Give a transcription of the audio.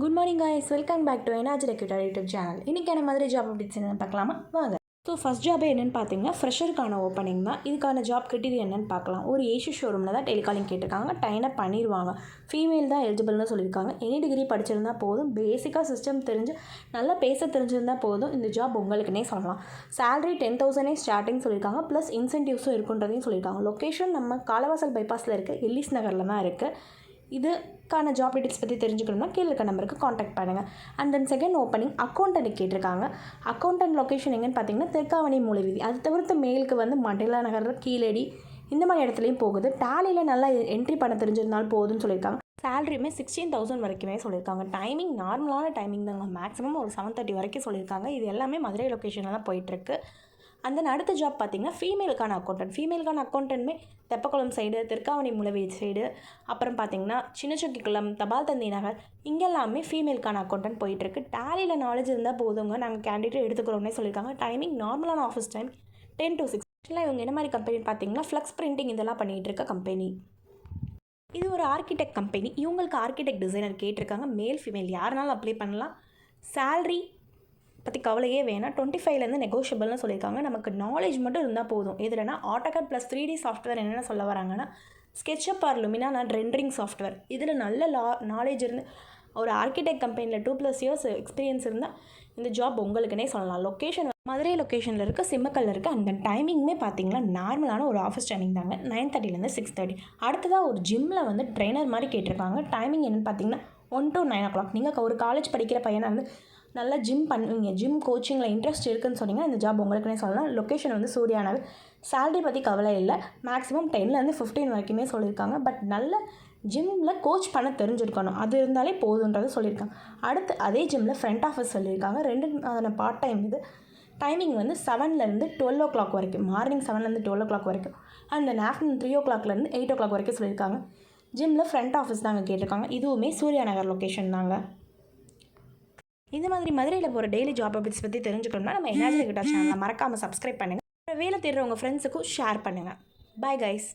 Good morning guys. Welcome back to energy recruiter YouTube channel இன்றைக்கான மாதிரி job updates என்னென்னு பார்க்கலாமா? வாங்க. ஸோ ஃபஸ்ட் ஜாபே என்னென்னு பார்த்தீங்கன்னா ஃப்ரெஷருக்கான ஓப்பனிங் தான். இதுக்கான ஜாப் கிரிட்டீரியா என்னென்னு பார்க்கலாம். ஒரு ஏசி ஷோரூமில் தான் டெலிகாலிங் கேட்டிருக்காங்க. டைனப் பண்ணிடுவாங்க ஃபீமேல் தான் எலிஜிபிள்னு சொல்லியிருக்காங்க. எனி டிகிரி படிச்சிருந்தால் போதும். பேசிக்காக சிஸ்டம் தெரிஞ்சு நல்லா பேச தெரிஞ்சிருந்தால் போதும். இந்த ஜாப் உங்களுக்குன்னே சொல்லலாம். சேலரி டென் தௌசண்டே ஸ்டார்டிங் சொல்லியிருக்காங்க. ப்ளஸ் இன்சென்டிவ்ஸும் இருக்குன்றதையும் சொல்லியிருக்காங்க. லொக்கேஷன் நம்ம காலவாசல் பைபாஸில் இருக்க. எல்லிஸ் நகரில் தான் இருக்குது இதுக்கான ஜாப் டீட்டெயில்ஸ் பற்றி தெரிஞ்சுக்கணும்னா கீழே இருக்க நம்பருக்கு காண்டாக்ட் பண்ணுங்கள் and then second opening accountant கேட்டிருக்காங்க. அக்கௌண்டன்ட் லொக்கேஷன் எங்கன்னு பார்த்தீங்கன்னா தெற்காவணி மூலவீதி. அது தவிர்த்து மேலுக்கு வந்து மண்டலா நகர் கீழடி இந்த மாதிரி இடத்துலையும் போகுது. டேலியில் நல்லா என்ட்ரி பண்ண தெரிஞ்சிருந்தாலும் போதும்னு சொல்லியிருக்காங்க. சேலரியுமே சிக்ஸ்டீன் தௌசண்ட் வரைக்குமே சொல்லியிருக்காங்க. டைமிங் நார்மலான டைமிங் தாங்க. மேக்ஸிமம் ஒரு செவன் தேர்ட்டி வரைக்கும் சொல்லியிருக்காங்க. இது எல்லாமே மதுரை லொக்கேஷனில் தான் போயிட்டுருக்கு அந்த அடுத்த ஜாப் பார்த்தீங்கன்னா ஃபீமேலுக்கான அக்கௌண்டன்ட் ஃபீமேலுக்கான அக்கௌண்டன்ட்மே தெப்பக்குளம் சைடு திருக்காவணி முளவி சைடு அப்புறம் பார்த்தீங்கன்னா சின்னச்சொக்கிக்குளம் தபால் தந்தி நகர் இங்கெல்லாமே ஃபீமேலுக்கான அக்கௌண்டன்ட் போயிட்டுருக்கு. டேலியில் நாலேஜ் இருந்தால் போதுங்க. நாங்கள் கேண்டிடேட் எடுத்துக்கிறோம்னே சொல்லியிருக்காங்க. டைமிங் நார்மலான office time ten to six ஆக்சுவலாக இவங்க என்ன மாதிரி கம்பெனின்னு பார்த்தீங்கன்னா ஃப்ளக்ஸ் பிரிண்டிங் இதெல்லாம் பண்ணிகிட்டு இருக்க கம்பெனி இது ஒரு ஆர்கிடெக்ட் கம்பெனி இவங்களுக்கு ஆர்கிடெக்ட் டிசைனர் கேட்டிருக்காங்க. மேல் ஃபீமேல் யாருனாலும் அப்ளை பண்ணலாம். சேல்ரி பற்றி கவலையே வேணாம். டுவெண்ட்டி ஃபைவ்லேருந்து நெகோஷியபிள்னு சொல்லியிருக்காங்க. நமக்கு நாலேஜ் மட்டும் இருந்தால் போதும். இதுலனா AutoCAD plus three D software என்னென்ன சொல்ல வராங்கன்னா ஸ்கெட்சப் ஆர் லுமினா நான் ரெண்டரிங் சாஃப்ட்வேர் இதில் நல்ல லா நாலேஜ் இருந்து ஒரு ஆர்கிடெக்ட் கம்பெனியில் டூ ப்ளஸ் இயர்ஸ் எக்ஸ்பீரியன்ஸ் இருந்தால் இந்த ஜாப் உங்களுக்குனே சொல்லலாம். லொக்கேஷன் மதுரை லொக்கேஷனில் இருக்க சிம்மக்கல்ல இருக்க அந்த டைமிங்குமே பார்த்தீங்கன்னா நார்மலான ஒரு ஆஃபீஸ் டைமிங் தாங்க. நைன் தேர்ட்டிலேருந்து சிக்ஸ் தேர்ட்டி அடுத்ததாக ஒரு ஜிம்மில் வந்து ட்ரெயினர் மாதிரி கேட்டிருக்காங்க. டைமிங் என்னென்னு பார்த்தீங்கன்னா one to nine o'clock நீங்கள் ஒரு காலேஜ் படிக்கிற பையனாக இருந்து நல்லா ஜிம் பண்ணுவீங்க. ஜிம் கோச்சிங்கில் இன்ட்ரெஸ்ட் இருக்குன்னு சொன்னீங்கன்னா இந்த ஜாப் உங்களுக்குனே சொல்லலாம். லொக்கேஷன் வந்து சூர்யானாவே. சேலரி பற்றி கவலை இல்லை. மேக்ஸிமம் டென்லேருந்து ஃபிஃப்டீன் வரைக்குமே சொல்லியிருக்காங்க. பட் நல்ல ஜிம்மில் கோச் பண்ண தெரிஞ்சிருக்கணும். அது இருந்தாலே போதுன்றது சொல்லியிருக்காங்க. அடுத்து அதே ஜிம்மில் ஃப்ரண்ட் ஆஃபீஸ் சொல்லியிருக்காங்க. ரெண்டு பார்ட் டைம் இது. டைமிங் வந்து செவன்லேருந்து டுவெல் ஓ கிளாக் வரைக்கும். மார்னிங் செவன்லேருந்து டுவெல் ஓ கிளாக் வரைக்கும். அண்ட் தென் ஆஃப்டர்நூன் த்ரீ ஓ கிளாக்லேருந்து எயிட் ஓ கிளாக் வரைக்கும் சொல்லியிருக்காங்க. ஜிம்மில் ஃப்ரண்ட் ஆஃபீஸ் தாங்க கேட்டிருக்காங்க. இதுவுமே சூர்யா நகர் லொக்கேஷன் தாங்க. இந்த மாதிரி மதுரையில் போகிற டெய்லி ஜாப் அப்டேட்ஸ் பற்றி தெரிஞ்சுக்கணும்னா நம்ம எனர்ஜி கிட்ட சேனலை மறக்காமல் சப்ஸ்கிரைப் பண்ணுங்கள் வேலை தேடுற உங்கள் ஃப்ரெண்ட்ஸுக்கும் ஷேர் பண்ணுங்கள் பாய் கைஸ்